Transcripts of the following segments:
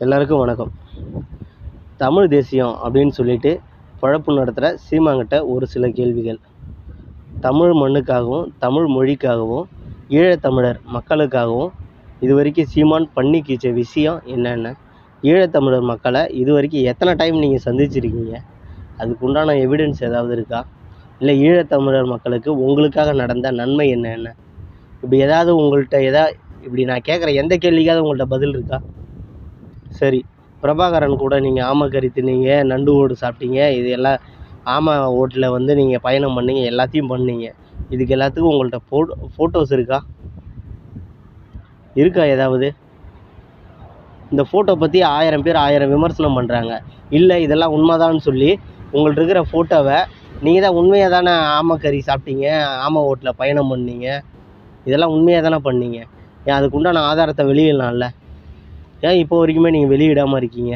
எல்லாருக்கும் வணக்கம். தமிழ் தேசியம் அப்படின்னு சொல்லிட்டு பழப்பு நடத்துகிற சீமாங்கிட்ட ஒரு சில கேள்விகள். தமிழ் மண்ணுக்காகவும் தமிழ் மொழிக்காகவும் ஈழத்தமிழர் மக்களுக்காகவும் இது வரைக்கும் சீமான் பண்ணி கீச்ச விஷயம் என்னென்ன? ஈழத்தமிழர் மக்களை இது வரைக்கும் எத்தனை டைம் நீங்கள் சந்திச்சிருக்கீங்க? அதுக்கு உண்டான எவிடன்ஸ் ஏதாவது இருக்கா? இல்லை ஈழத்தமிழர் மக்களுக்கு உங்களுக்காக நடந்த நன்மை என்னென்ன? இப்படி ஏதாவது உங்கள்கிட்ட எதா இப்படி நான் கேட்குற எந்த கேள்விக்காவது உங்கள்கிட்ட பதில் இருக்கா? சரி. பிரபாகரன் கூட நீங்கள் ஆமைக்கறி தின்னீங்க நண்டு ஓடு சாப்பிட்டீங்க இது எல்லாம் ஆமை ஓட்டில் வந்து நீங்கள் பயணம் பண்ணீங்க எல்லாத்தையும் பண்ணீங்க. இதுக்கு எல்லாத்துக்கும் உங்கள்கிட்ட ஃபோட்டோ ஃபோட்டோஸ் இருக்கா? இருக்கா ஏதாவது? இந்த ஃபோட்டோ பற்றி ஆயிரம் பேர் ஆயிரம் விமர்சனம் பண்ணுறாங்க இல்லை இதெல்லாம் உண்மைதான்னு சொல்லி உங்கள்கிட்ட இருக்கிற ஃபோட்டோவை நீங்கள் தான் உண்மையாக தானே ஆமக்கறி சாப்பிட்டீங்க ஆமை ஓட்டில் பயணம் பண்ணீங்க. இதெல்லாம் உண்மையாக தானே பண்ணீங்க? ஏன் அதுக்குண்டான ஆதாரத்தை வெளியிடலாம்ல? ஏன் இப்போ வரைக்குமே நீங்கள் வெளியிடாமல் இருக்கீங்க?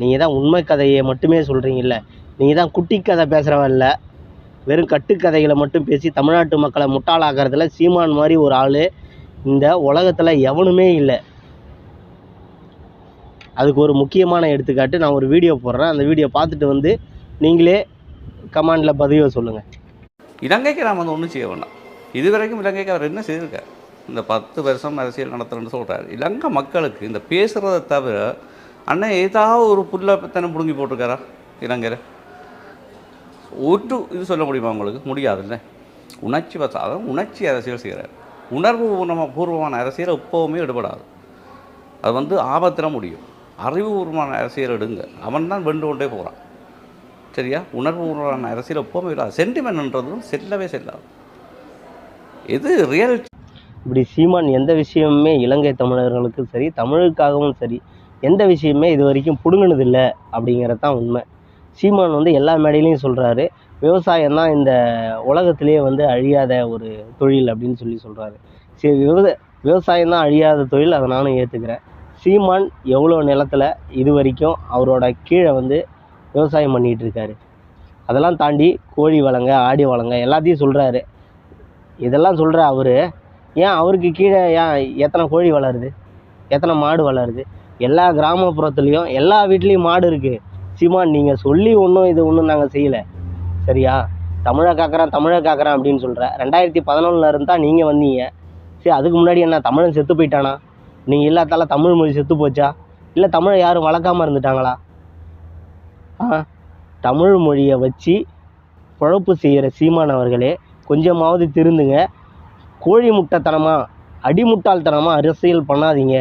நீங்கள் தான் உண்மை கதையை மட்டுமே சொல்கிறீங்கல்ல நீங்கள் தான் குட்டி கதை பேசுகிறவன் இல்லை. வெறும் கட்டுக்கதைகளை மட்டும் பேசி தமிழ்நாட்டு மக்களை முட்டாளாக்குறதுல சீமான் மாதிரி ஒரு ஆள் இந்த உலகத்தில் எவனுமே இல்லை. அதுக்கு ஒரு முக்கியமான எடுத்துக்காட்டு நான் ஒரு வீடியோ போடுறேன். அந்த வீடியோ பார்த்துட்டு வந்து நீங்களே கமாண்டில் பதிவை சொல்லுங்கள் இலங்கைக்கு நாம் வந்து ஒன்றும் செய்ய வேண்டாம். இது வரைக்கும் இலங்கைக்கு அவர் என்ன செய்திருக்கார்? இந்த பத்து வருஷம் அரசியல் நடத்துறேன்னு சொல்கிறார் இலங்கை மக்களுக்கு இந்த பேசுகிறத தவிர அண்ணன் ஏதாவது ஒரு புல்ல தன்னை பிடுங்கி போட்டிருக்காரா? இலங்கையில்? ஒரு இது சொல்ல முடியுமா உங்களுக்கு? முடியாதுல்ல. உணர்ச்சி வசாதம் அதாவது உணர்ச்சி அரசியல் செய்கிறார் உணர்வு பூர்வமா- பூர்வமான அரசியல் எப்போவுமே எடுபடாது. அது வந்து ஆபத்தில் முடியும். அறிவுபூர்வமான அரசியல் எடுங்க. அவன் தான் வென்று கொண்டே போகிறான் சரியா? உணர்வுபூர்வமான அரசியல் எப்போவுமே இல்லாது. சென்டிமெண்ட்ன்றதும் செல்லவே செல்லாது. எது ரியல் இப்படி சீமான் எந்த விஷயமுமே இலங்கை தமிழர்களுக்கும் சரி தமிழுக்காகவும் சரி எந்த விஷயமே இது வரைக்கும் பிடுங்கினதில்லை அப்படிங்கிறது தான் உண்மை. சீமான் வந்து எல்லா மேடையிலையும் சொல்கிறாரு விவசாயம் தான் இந்த உலகத்திலேயே வந்து அழியாத ஒரு தொழில் அப்படின்னு சொல்லி சொல்கிறாரு சரி விவச விவசாயம் தான் அழியாத தொழில் அதை நானும் ஏற்றுக்கிறேன் சீமான் எவ்வளோ நிலத்தில் இது வரைக்கும் அவரோட கீழே வந்து விவசாயம் பண்ணிகிட்டு இருக்காரு. அதெல்லாம் தாண்டி கோழி வளங்க ஆடி வளங்க எல்லாத்தையும் சொல்கிறாரு இதெல்லாம் சொல்கிற அவர் ஏன் அவருக்கு கீழே ஏன் எத்தனை கோழி வளருது? எத்தனை மாடு வளருது? எல்லா கிராமப்புறத்துலேயும் எல்லா வீட்லேயும் மாடு இருக்குது சீமான் நீங்கள் சொல்லி ஒன்றும் இது ஒன்றும் நாங்கள் செய்யலை. சரியா? தமிழை காக்கிறேன் தமிழை காக்கிறேன் அப்படின்னு சொல்கிற ரெண்டாயிரத்தி பதினொன்றில் இருந்தால் நீங்கள் வந்தீங்க. சரி அதுக்கு முன்னாடி என்ன தமிழன் செத்து போயிட்டானா? நீங்கள் இல்லாதால தமிழ் மொழி செத்து போச்சா? இல்லை தமிழை யாரும் வளர்க்காமல் இருந்துட்டாங்களா? ஆ? தமிழ் மொழியை வச்சு குழப்பு செய்கிற சீமானவர்களே கொஞ்சமாவது திருந்துங்க. கோழி முட்டைத்தனமாக அடிமுட்டாள்தனமாக அரசியல் பண்ணாதீங்க.